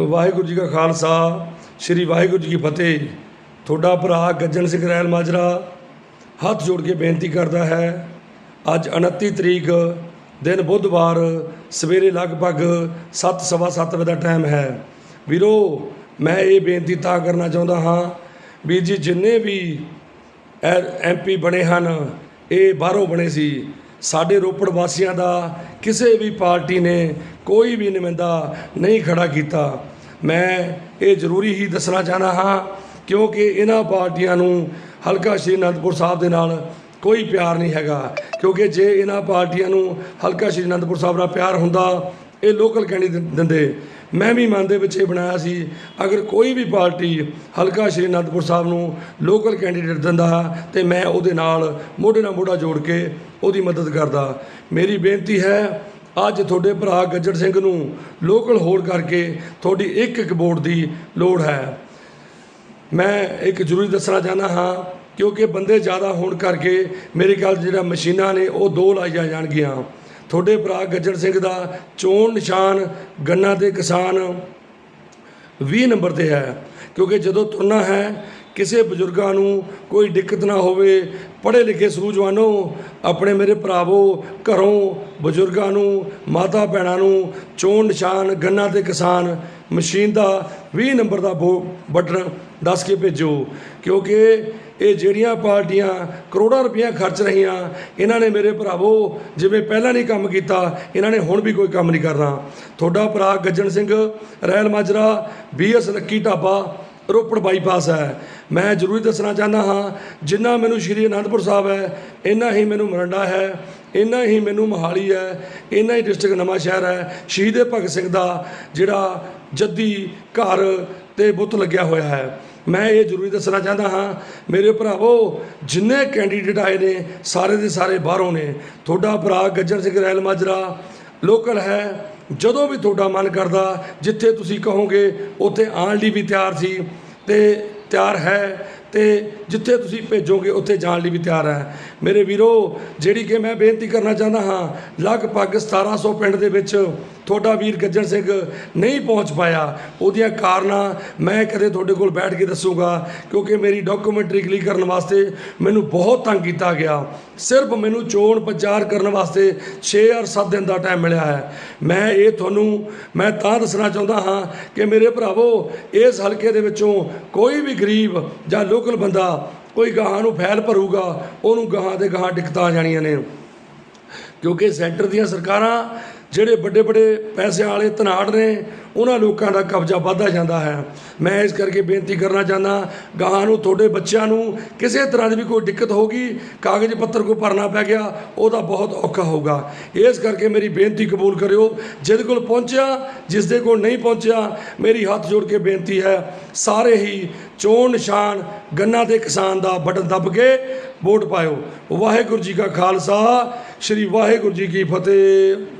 ਵਾਹਿਗੁਰੂ ਜੀ ਕਾ ਖਾਲਸਾ, ਸ੍ਰੀ ਵਾਹਿਗੁਰੂ ਜੀ ਕੀ ਫਤਿਹ। ਤੁਹਾਡਾ ਭਰਾ ਗੱਜਣ ਸਿੰਘ ਰੈਲ ਮਾਜਰਾ ਹੱਥ ਜੋੜ ਕੇ ਬੇਨਤੀ ਕਰਦਾ ਹੈ, ਅੱਜ 29 ਤਰੀਕ ਦਿਨ ਬੁੱਧਵਾਰ, ਸਵੇਰੇ ਲਗਭਗ 7:30 ਵਜੇ ਦਾ ਟਾਈਮ ਹੈ। ਵੀਰੋ, ਮੈਂ ਇਹ ਬੇਨਤੀ ਤਾਂ ਕਰਨਾ ਚਾਹੁੰਦਾ ਹਾਂ ਵੀਰ ਜੀ ਜਿੰਨੇ ਵੀ ਐਮਪੀ ਬਣੇ ਹਨ, ਇਹ ਬਾਹਰੋਂ ਬਣੇ ਸੀ। ਸਾਡੇ ਰੋਪੜ ਵਾਸੀਆਂ ਦਾ ਕਿਸੇ ਵੀ ਪਾਰਟੀ ਨੇ ਕੋਈ ਵੀ ਨੁਮਾਇੰਦਾ ਨਹੀਂ ਖੜਾ ਕੀਤਾ। ਮੈਂ ਇਹ ਜ਼ਰੂਰੀ ਹੀ ਦੱਸਣਾ ਚਾਹਨਾ ਹਾਂ, ਕਿਉਂਕਿ ਇਹਨਾਂ ਪਾਰਟੀਆਂ ਨੂੰ ਹਲਕਾ ਸ਼੍ਰੀ ਅਨੰਦਪੁਰ ਸਾਹਿਬ ਦੇ ਨਾਲ ਕੋਈ ਪਿਆਰ ਨਹੀਂ ਹੈਗਾ। ਕਿਉਂਕਿ ਜੇ ਇਹਨਾਂ ਪਾਰਟੀਆਂ ਨੂੰ ਹਲਕਾ ਸ਼੍ਰੀ ਅਨੰਦਪੁਰ ਸਾਹਿਬ ਨਾਲ ਪਿਆਰ ਹੁੰਦਾ, ਇਹ ਲੋਕਲ ਕੈਂਡੀਡੇਟ ਦਿੰਦੇ। ਮੈਂ ਵੀ ਮਨ ਦੇ ਵਿੱਚ ਇਹ ਬਣਾਇਆ ਸੀ, ਅਗਰ ਕੋਈ ਵੀ ਪਾਰਟੀ ਹਲਕਾ ਸ਼੍ਰੀ ਅਨੰਦਪੁਰ ਸਾਹਿਬ ਨੂੰ ਲੋਕਲ ਕੈਂਡੀਡੇਟ ਦਿੰਦਾ ਤੇ ਮੈਂ ਉਹਦੇ ਨਾਲ ਮੋਢੇ ਨਾਲ ਮੋਢਾ ਜੋੜ ਕੇ ਉਹਦੀ ਮਦਦ ਕਰਦਾ। ਮੇਰੀ ਬੇਨਤੀ ਹੈ ਅੱਜ ਤੁਹਾਡੇ ਭਰਾ ਗੱਜੜ ਸਿੰਘ ਨੂੰ ਲੋਕਲ ਹੋੜ ਕਰਕੇ ਤੁਹਾਡੀ ਇੱਕ ਇੱਕ ਵੋਟ ਦੀ ਲੋੜ ਹੈ। ਮੈਂ ਇੱਕ ਜ਼ਰੂਰੀ ਦੱਸਣਾ ਚਾਹੁੰਦਾ ਹਾਂ, ਕਿਉਂਕਿ ਬੰਦੇ ਜ਼ਿਆਦਾ ਹੋਣ ਕਰਕੇ ਮੇਰੇ ਖਿਆਲ ਜਿਹੜਾ ਮਸ਼ੀਨਾਂ ਨੇ ਉਹ ਦੋ ਲਾਈਆਂ ਜਾਣਗੀਆਂ। ਤੁਹਾਡੇ ਭਰਾ ਗੱਜਣ ਸਿੰਘ ਦਾ ਚੋਣ ਨਿਸ਼ਾਨ ਗੰਨਾ ਦੇ ਕਿਸਾਨ 20 ਨੰਬਰ ਤੇ ਹੈ, ਕਿਉਂਕਿ ਜਦੋਂ ਤੁਰਨਾ ਹੈ ਕਿਸੇ ਬਜ਼ੁਰਗਾਂ ਨੂੰ ਕੋਈ ਦਿੱਕਤ ਨਾ ਹੋਵੇ, ਪੜ੍ਹੇ ਲਿਖੇ ਸੂਝਵਾਨੋ, ਆਪਣੇ ਮੇਰੇ ਭਰਾਵੋ, ਘਰੋਂ ਬਜ਼ੁਰਗਾਂ ਨੂੰ, ਮਾਤਾ ਭੈਣਾਂ ਨੂੰ, ਚੋਣ ਨਿਸ਼ਾਨ, ਗੰਨਾ ਤੇ ਕਿਸਾਨ, ਮਸ਼ੀਨ ਦਾ 20 ਨੰਬਰ ਦਾ ਬੋ- ਬਟਨ ਦੱਸ ਕੇ ਭੇਜੋ, ਕਿਉਂਕਿ ਇਹ ਜਿਹੜੀਆਂ ਪਾਰਟੀਆਂ ਕਰੋੜਾਂ ਰੁਪਈਆ ਖਰਚ ਰਹੀਆਂ, ਇਹਨਾਂ ਨੇ ਮੇਰੇ ਭਰਾਵੋ, ਜਿਵੇਂ ਪਹਿਲਾਂ ਨਹੀਂ ਕੰਮ ਕੀਤਾ, ਇਹਨਾਂ ਨੇ ਹੁਣ ਵੀ ਕੋਈ ਕੰਮ ਨਹੀਂ ਕਰਨਾ। ਤੁਹਾਡਾ ਭਰਾ Gajjan Singh Rail Majra, BS Lucky dhaba Ropar bypass ਹੈ। ਮੈਂ ਜ਼ਰੂਰੀ ਦੱਸਣਾ ਚਾਹੁੰਦਾ ਹਾਂ, ਜਿੰਨਾ ਮੈਨੂੰ ਸ਼੍ਰੀ ਅਨੰਦਪੁਰ ਸਾਹਿਬ ਹੈ, ਇੰਨਾ ਹੀ ਮੈਨੂੰ ਮਰੰਡਾ ਹੈ, ਇੰਨਾ ਹੀ ਮੈਨੂੰ ਮੋਹਾਲੀ ਹੈ, ਇੰਨਾ ਹੀ ਡਿਸਟ੍ਰਿਕਟ ਨਵਾਂ ਸ਼ਹਿਰ ਹੈ, ਸ਼ਹੀਦ ਭਗਤ ਸਿੰਘ ਦਾ, ਜਿਹੜਾ ਜੱਦੀ ਘਰ ਤੇ ਬੁੱਤ ਲੱਗਿਆ ਹੋਇਆ ਹੈ। ਮੈਂ ਇਹ ਜ਼ਰੂਰੀ ਦੱਸਣਾ ਚਾਹੁੰਦਾ ਹਾਂ, ਮੇਰੇ ਭਰਾਵੋ, ਜਿੰਨੇ ਕੈਂਡੀਡੇਟ ਆਏ ਨੇ, ਸਾਰੇ ਦੇ ਸਾਰੇ ਬਾਹਰੋਂ ਨੇ। ਤੁਹਾਡਾ ਭਰਾ ਗੱਜਣ ਸਿੰਘ ਰੈਲ ਮਾਜਰਾ, ਲੋਕਲ ਹੈ ਜਦੋਂ ਵੀ ਤੁਹਾਡਾ ਮਨ ਕਰਦਾ, ਜਿੱਥੇ ਤੁਸੀਂ ਕਹੋਗੇ, ਉੱਥੇ ਆਉਣ ਲਈ ਵੀ ਤਿਆਰ ਸੀ। ਅਤੇ ਤਿਆਰ ਹੈ। ਤੇ ਜਿੱਥੇ ਤੁਸੀਂ ਭੇਜੋਗੇ, ਉੱਥੇ ਜਾਣ ਲਈ ਵੀ ਤਿਆਰ ਹੈ। ਮੇਰੇ ਵੀਰੋ, ਜਿਹੜੀ ਕਿ ਮੈਂ ਬੇਨਤੀ ਕਰਨਾ ਚਾਹੁੰਦਾ ਹਾਂ, ਲਗਭਗ 1700 ਪਿੰਡ ਦੇ ਵਿੱਚ ਤੁਹਾਡਾ ਵੀਰ ਗੱਜਣ ਸਿੰਘ ਨਹੀਂ ਪਹੁੰਚ ਪਾਇਆ। ਉਹਦੀਆਂ ਕਾਰਨਾਂ ਮੈਂ ਕਦੇ ਤੁਹਾਡੇ ਕੋਲ ਬੈਠ ਕੇ ਦੱਸੂਗਾ, ਕਿਉਂਕਿ ਮੇਰੀ ਡਾਕੂਮੈਂਟਰੀ ਕਲਿੱਕ ਕਰਨ ਵਾਸਤੇ ਮੈਨੂੰ ਬਹੁਤ ਤੰਗ ਕੀਤਾ ਗਿਆ। ਸਿਰਫ ਮੈਨੂੰ ਚੋਣ ਪ੍ਰਚਾਰ ਕਰਨ ਵਾਸਤੇ 6 ਔਰ 7 ਦਿਨ ਦਾ ਟਾਈਮ ਮਿਲਿਆ ਹੈ। ਮੈਂ ਇਹ ਤੁਹਾਨੂੰ, ਮੈਂ ਤਾਂ ਦੱਸਣਾ ਚਾਹੁੰਦਾ ਹਾਂ ਕਿ ਮੇਰੇ ਭਰਾਵੋ, ਇਸ ਹਲਕੇ ਦੇ ਵਿੱਚੋਂ ਕੋਈ ਵੀ ਗਰੀਬ ਜਾਂ ਲੋਕਲ ਬੰਦਾ ਕੋਈ ਗਾਹਾਂ ਨੂੰ ਫੈਲ ਭਰੂਗਾ, ਉਹਨੂੰ ਗਾਹਾਂ ਦੇ ਗਾਹਾਂ ਦਿੱਕਤਾਂ ਆ ਜਾਣੀਆਂ ਨੇ। ਕਿਉਂਕਿ ਸੈਂਟਰ ਦੀਆਂ ਸਰਕਾਰਾਂ ਜਿਹੜੇ ਵੱਡੇ ਵੱਡੇ ਪੈਸੇ ਵਾਲੇ ਧਨਾੜ ਨੇ, ਉਹਨਾਂ ਲੋਕਾਂ ਦਾ ਕਬਜ਼ਾ ਵੱਧਦਾ ਜਾਂਦਾ ਹੈ। ਮੈਂ ਇਸ ਕਰਕੇ ਬੇਨਤੀ ਕਰਨਾ ਚਾਹੁੰਦਾ, ਗਾਹਾਂ ਨੂੰ, ਤੁਹਾਡੇ ਬੱਚਿਆਂ ਨੂੰ ਕਿਸੇ ਤਰ੍ਹਾਂ ਦੀ ਵੀ ਕੋਈ ਦਿੱਕਤ ਹੋਗੀ ਕਾਗਜ਼ ਪੱਤਰ ਕੋਈ ਭਰਨਾ ਪੈ ਗਿਆ, ਉਹਦਾ ਬਹੁਤ ਔਖਾ ਹੋਊਗਾ। ਇਸ ਕਰਕੇ ਮੇਰੀ ਬੇਨਤੀ ਕਬੂਲ ਕਰਿਓ, ਜਿਹਦੇ ਕੋਲ ਪਹੁੰਚਿਆ ਜਿਸ ਦੇ ਕੋਲ ਨਹੀਂ ਪਹੁੰਚਿਆ, ਮੇਰੀ ਹੱਥ ਜੋੜ ਕੇ ਬੇਨਤੀ ਹੈ, ਸਾਰੇ ਹੀ ਚੋਣ ਨਿਸ਼ਾਨ ਗੰਨਾ ਦੇ ਕਿਸਾਨ ਦਾ ਬਟਨ ਦੱਬ ਕੇ ਵੋਟ ਪਾਇਓ। ਵਾਹਿਗੁਰੂ ਜੀ ਕਾ ਖਾਲਸਾ, ਸ੍ਰੀ ਵਾਹਿਗੁਰੂ ਜੀ ਕੀ ਫਤਿਹ।